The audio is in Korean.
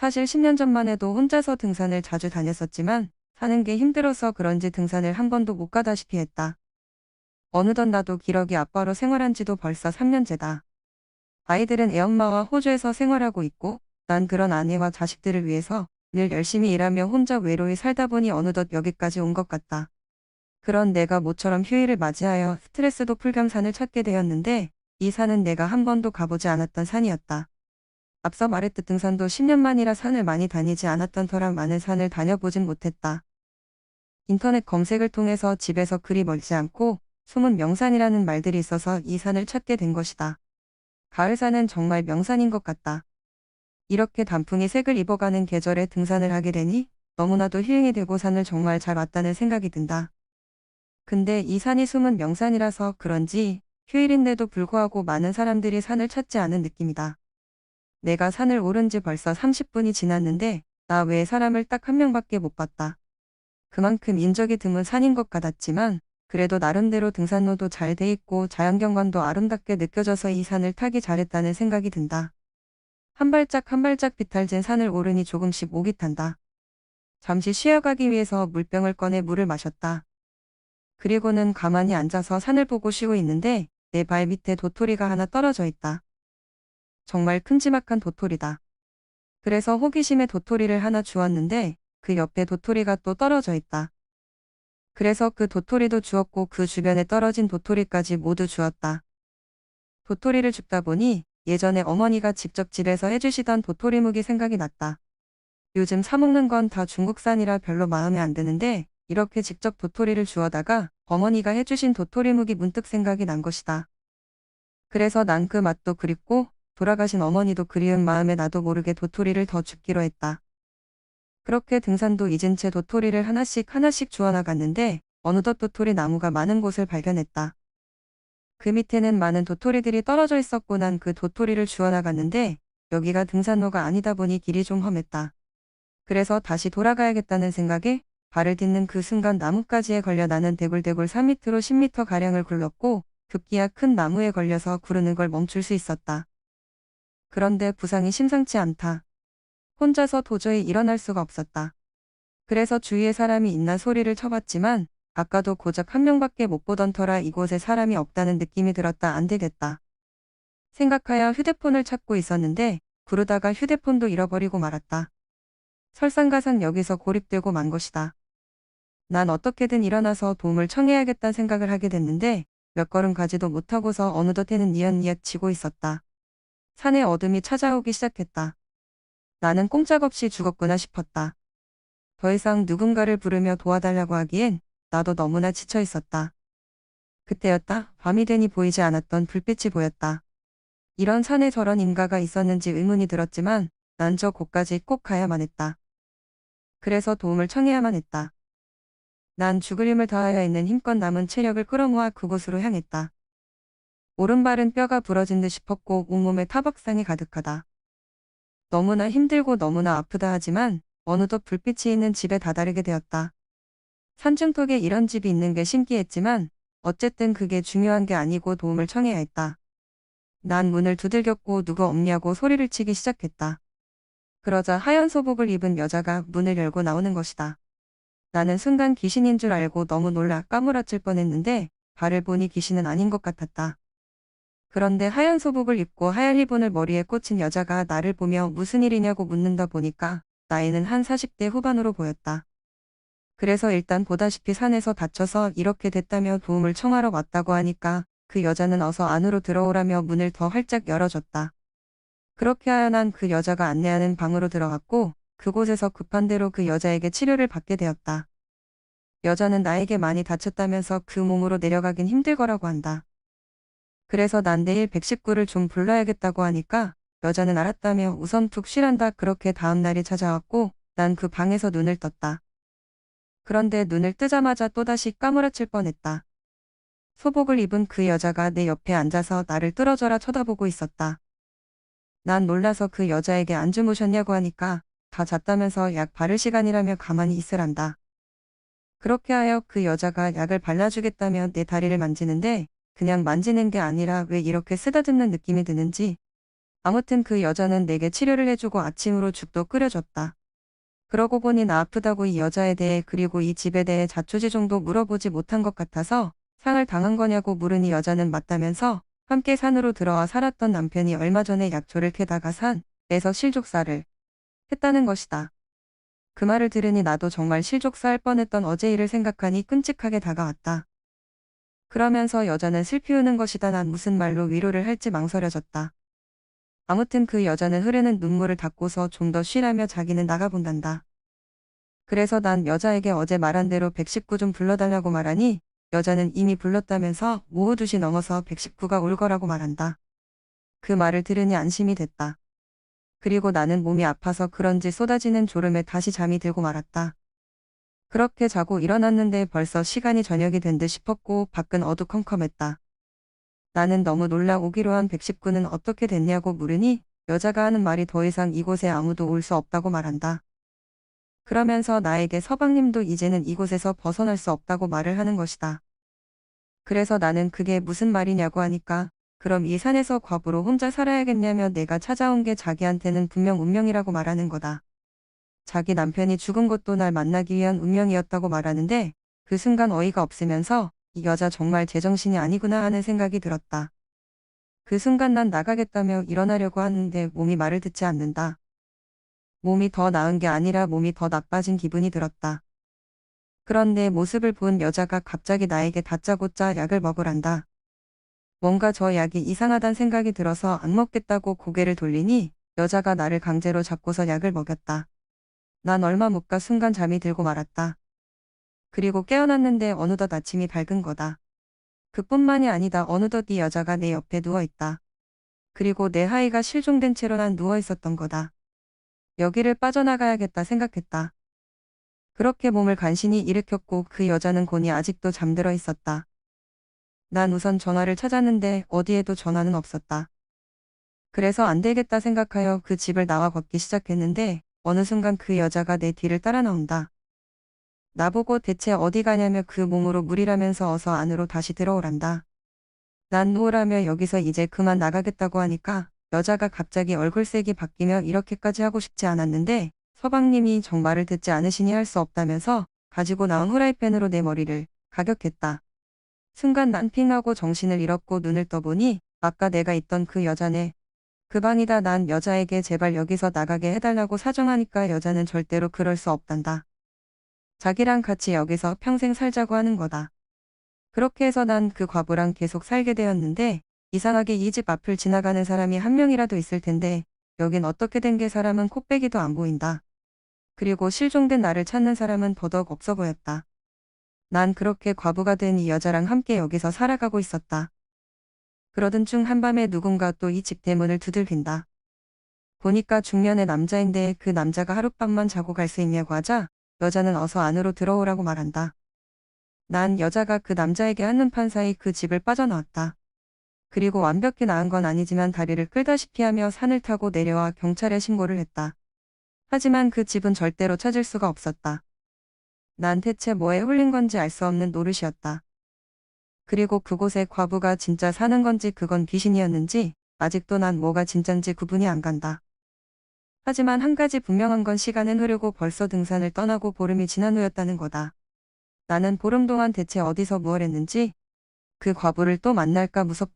사실 10년 전만 해도 혼자서 등산을 자주 다녔었지만 사는 게 힘들어서 그런지 등산을 한 번도 못 가다시피 했다. 어느덧 나도 기러기 아빠로 생활한 지도 벌써 3년째다. 아이들은 애엄마와 호주에서 생활하고 있고 난 그런 아내와 자식들을 위해서 늘 열심히 일하며 혼자 외로이 살다 보니 어느덧 여기까지 온 것 같다. 그런 내가 모처럼 휴일을 맞이하여 스트레스도 풀 겸 산을 찾게 되었는데 이 산은 내가 한 번도 가보지 않았던 산이었다. 앞서 말했듯 등산도 10년 만이라 산을 많이 다니지 않았던 터라 많은 산을 다녀보진 못했다. 인터넷 검색을 통해서 집에서 그리 멀지 않고 숨은 명산이라는 말들이 있어서 이 산을 찾게 된 것이다. 가을산은 정말 명산인 것 같다. 이렇게 단풍이 색을 입어가는 계절에 등산을 하게 되니 너무나도 힐링이 되고 산을 정말 잘 왔다는 생각이 든다. 근데 이 산이 숨은 명산이라서 그런지 휴일인데도 불구하고 많은 사람들이 산을 찾지 않은 느낌이다. 내가 산을 오른 지 벌써 30분이 지났는데 나 외에 사람을 딱 한 명밖에 못 봤다. 그만큼 인적이 드문 산인 것 같았지만 그래도 나름대로 등산로도 잘 돼 있고 자연경관도 아름답게 느껴져서 이 산을 타기 잘했다는 생각이 든다. 한 발짝 한 발짝 비탈진 산을 오르니 조금씩 목이 탄다. 잠시 쉬어가기 위해서 물병을 꺼내 물을 마셨다. 그리고는 가만히 앉아서 산을 보고 쉬고 있는데 내 발 밑에 도토리가 하나 떨어져 있다. 정말 큼지막한 도토리다. 그래서 호기심에 도토리를 하나 주었는데 그 옆에 도토리가 또 떨어져 있다. 그래서 그 도토리도 주었고 그 주변에 떨어진 도토리까지 모두 주었다. 도토리를 줍다 보니 예전에 어머니가 직접 집에서 해주시던 도토리묵이 생각이 났다. 요즘 사먹는 건 다 중국산이라 별로 마음에 안 드는데 이렇게 직접 도토리를 주워다가 어머니가 해주신 도토리묵이 문득 생각이 난 것이다. 그래서 난 그 맛도 그립고 돌아가신 어머니도 그리운 마음에 나도 모르게 도토리를 더 줍기로 했다. 그렇게 등산도 잊은 채 도토리를 하나씩 하나씩 주워나갔는데 어느덧 도토리 나무가 많은 곳을 발견했다. 그 밑에는 많은 도토리들이 떨어져 있었고 난 그 도토리를 주워나갔는데 여기가 등산로가 아니다 보니 길이 좀 험했다. 그래서 다시 돌아가야겠다는 생각에 발을 딛는 그 순간 나뭇가지에 걸려 나는 대굴대굴 3m로 10m 가량을 굴렀고 급기야 큰 나무에 걸려서 구르는 걸 멈출 수 있었다. 그런데 부상이 심상치 않다. 혼자서 도저히 일어날 수가 없었다. 그래서 주위에 사람이 있나 소리를 쳐봤지만 아까도 고작 한 명밖에 못 보던 터라 이곳에 사람이 없다는 느낌이 들었다 안 되겠다. 생각하여 휴대폰을 찾고 있었는데 구르다가 휴대폰도 잃어버리고 말았다. 설상가상 여기서 고립되고 만 것이다. 난 어떻게든 일어나서 도움을 청해야겠다는 생각을 하게 됐는데 몇 걸음 가지도 못하고서 어느덧 해는 니엇니엇 지고 있었다. 산에 어둠이 찾아오기 시작했다. 나는 꼼짝없이 죽었구나 싶었다. 더 이상 누군가를 부르며 도와달라고 하기엔 나도 너무나 지쳐 있었다. 그때였다. 밤이 되니 보이지 않았던 불빛이 보였다. 이런 산에 저런 인가가 있었는지 의문이 들었지만 난 저 곳까지 꼭 가야만 했다. 그래서 도움을 청해야만 했다. 난 죽을 힘을 다하여 있는 힘껏 남은 체력을 끌어모아 그곳으로 향했다. 오른발은 뼈가 부러진 듯 싶었고 온몸에 타박상이 가득하다. 너무나 힘들고 너무나 아프다 하지만 어느덧 불빛이 있는 집에 다다르게 되었다. 산중턱에 이런 집이 있는 게 신기했지만 어쨌든 그게 중요한 게 아니고 도움을 청해야 했다. 난 문을 두들겼고 누구 없냐고 소리를 치기 시작했다. 그러자 하얀 소복을 입은 여자가 문을 열고 나오는 것이다. 나는 순간 귀신인 줄 알고 너무 놀라 까무라칠 뻔했는데 발을 보니 귀신은 아닌 것 같았다. 그런데 하얀 소복을 입고 하얀 리본을 머리에 꽂힌 여자가 나를 보며 무슨 일이냐고 묻는다 보니까 나이는 한 40대 후반으로 보였다. 그래서 일단 보다시피 산에서 다쳐서 이렇게 됐다며 도움을 청하러 왔다고 하니까 그 여자는 어서 안으로 들어오라며 문을 더 활짝 열어줬다. 그렇게 난그 여자가 안내하는 방으로 들어갔고 그곳에서 급한 대로 그 여자에게 치료를 받게 되었다. 여자는 나에게 많이 다쳤다면서 그 몸으로 내려가긴 힘들 거라고 한다. 그래서 난 내일 119를 좀 불러야겠다고 하니까 여자는 알았다며 우선 툭 쉬란다 그렇게 다음날이 찾아왔고 난 그 방에서 눈을 떴다. 그런데 눈을 뜨자마자 또다시 까무라칠 뻔했다. 소복을 입은 그 여자가 내 옆에 앉아서 나를 뚫어져라 쳐다보고 있었다. 난 놀라서 그 여자에게 안 주무셨냐고 하니까 다 잤다면서 약 바를 시간이라며 가만히 있으란다. 그렇게 하여 그 여자가 약을 발라주겠다며 내 다리를 만지는데 그냥 만지는 게 아니라 왜 이렇게 쓰다듬는 느낌이 드는지 아무튼 그 여자는 내게 치료를 해주고 아침으로 죽도 끓여줬다. 그러고 보니 나 아프다고 이 여자에 대해 그리고 이 집에 대해 자초지종도 물어보지 못한 것 같아서 상을 당한 거냐고 물으니 여자는 맞다면서 함께 산으로 들어와 살았던 남편이 얼마 전에 약초를 캐다가 산 에서 실족사를 했다는 것이다. 그 말을 들으니 나도 정말 실족사 할 뻔했던 어제 일을 생각하니 끔찍하게 다가왔다. 그러면서 여자는 슬피 우는 것이다. 난 무슨 말로 위로를 할지 망설여졌다. 아무튼 그 여자는 흐르는 눈물을 닦고서 좀 더 쉬라며 자기는 나가본단다. 그래서 난 여자에게 어제 말한 대로 119 좀 불러달라고 말하니 여자는 이미 불렀다면서 오후 2시 넘어서 119가 올 거라고 말한다. 그 말을 들으니 안심이 됐다. 그리고 나는 몸이 아파서 그런지 쏟아지는 졸음에 다시 잠이 들고 말았다. 그렇게 자고 일어났는데 벌써 시간이 저녁이 된 듯 싶었고 밖은 어두컴컴했다. 나는 너무 놀라 오기로 한 119는 어떻게 됐냐고 물으니 여자가 하는 말이 더 이상 이곳에 아무도 올 수 없다고 말한다. 그러면서 나에게 서방님도 이제는 이곳에서 벗어날 수 없다고 말을 하는 것이다. 그래서 나는 그게 무슨 말이냐고 하니까 그럼 이 산에서 과부로 혼자 살아야겠냐며 내가 찾아온 게 자기한테는 분명 운명이라고 말하는 거다. 자기 남편이 죽은 것도 날 만나기 위한 운명이었다고 말하는데 그 순간 어이가 없으면서 이 여자 정말 제정신이 아니구나 하는 생각이 들었다. 그 순간 난 나가겠다며 일어나려고 하는데 몸이 말을 듣지 않는다. 몸이 더 나은 게 아니라 몸이 더 나빠진 기분이 들었다. 그런데 모습을 본 여자가 갑자기 나에게 다짜고짜 약을 먹으란다. 뭔가 저 약이 이상하단 생각이 들어서 안 먹겠다고 고개를 돌리니 여자가 나를 강제로 잡고서 약을 먹였다. 난 얼마 못 가 순간 잠이 들고 말았다. 그리고 깨어났는데 어느덧 아침이 밝은 거다. 그뿐만이 아니다 어느덧 이 여자가 내 옆에 누워있다. 그리고 내 하의가 실종된 채로 난 누워있었던 거다. 여기를 빠져나가야겠다 생각했다. 그렇게 몸을 간신히 일으켰고 그 여자는 곤히 아직도 잠들어 있었다. 난 우선 전화를 찾았는데 어디에도 전화는 없었다. 그래서 안 되겠다 생각하여 그 집을 나와 걷기 시작했는데 어느 순간 그 여자가 내 뒤를 따라 나온다. 나보고 대체 어디 가냐며 그 몸으로 물이라면서 어서 안으로 다시 들어오란다. 난 누우라며 여기서 이제 그만 나가겠다고 하니까 여자가 갑자기 얼굴색이 바뀌며 이렇게까지 하고 싶지 않았는데 서방님이 정말을 듣지 않으시니 할 수 없다면서 가지고 나온 후라이팬으로 내 머리를 가격했다. 순간 난 핑하고 정신을 잃었고 눈을 떠보니 아까 내가 있던 그 여자네. 그 방이다 난 여자에게 제발 여기서 나가게 해달라고 사정하니까 여자는 절대로 그럴 수 없단다. 자기랑 같이 여기서 평생 살자고 하는 거다. 그렇게 해서 난 그 과부랑 계속 살게 되었는데 이상하게 이 집 앞을 지나가는 사람이 한 명이라도 있을 텐데 여긴 어떻게 된 게 사람은 코빼기도 안 보인다. 그리고 실종된 나를 찾는 사람은 더더욱 없어 보였다. 난 그렇게 과부가 된 이 여자랑 함께 여기서 살아가고 있었다. 그러던 중 한밤에 누군가 또 이 집 대문을 두들긴다. 보니까 중년의 남자인데 그 남자가 하룻밤만 자고 갈 수 있냐고 하자 여자는 어서 안으로 들어오라고 말한다. 난 여자가 그 남자에게 한눈판 사이 그 집을 빠져나왔다. 그리고 완벽히 나은 건 아니지만 다리를 끌다시피 하며 산을 타고 내려와 경찰에 신고를 했다. 하지만 그 집은 절대로 찾을 수가 없었다. 난 대체 뭐에 홀린 건지 알 수 없는 노릇이었다. 그리고 그곳에 과부가 진짜 사는 건지 그건 귀신이었는지 아직도 난 뭐가 진짠지 구분이 안 간다. 하지만 한 가지 분명한 건 시간은 흐르고 벌써 등산을 떠나고 보름이 지난 후였다는 거다. 나는 보름 동안 대체 어디서 무얼 했는지 그 과부를 또 만날까 무섭다.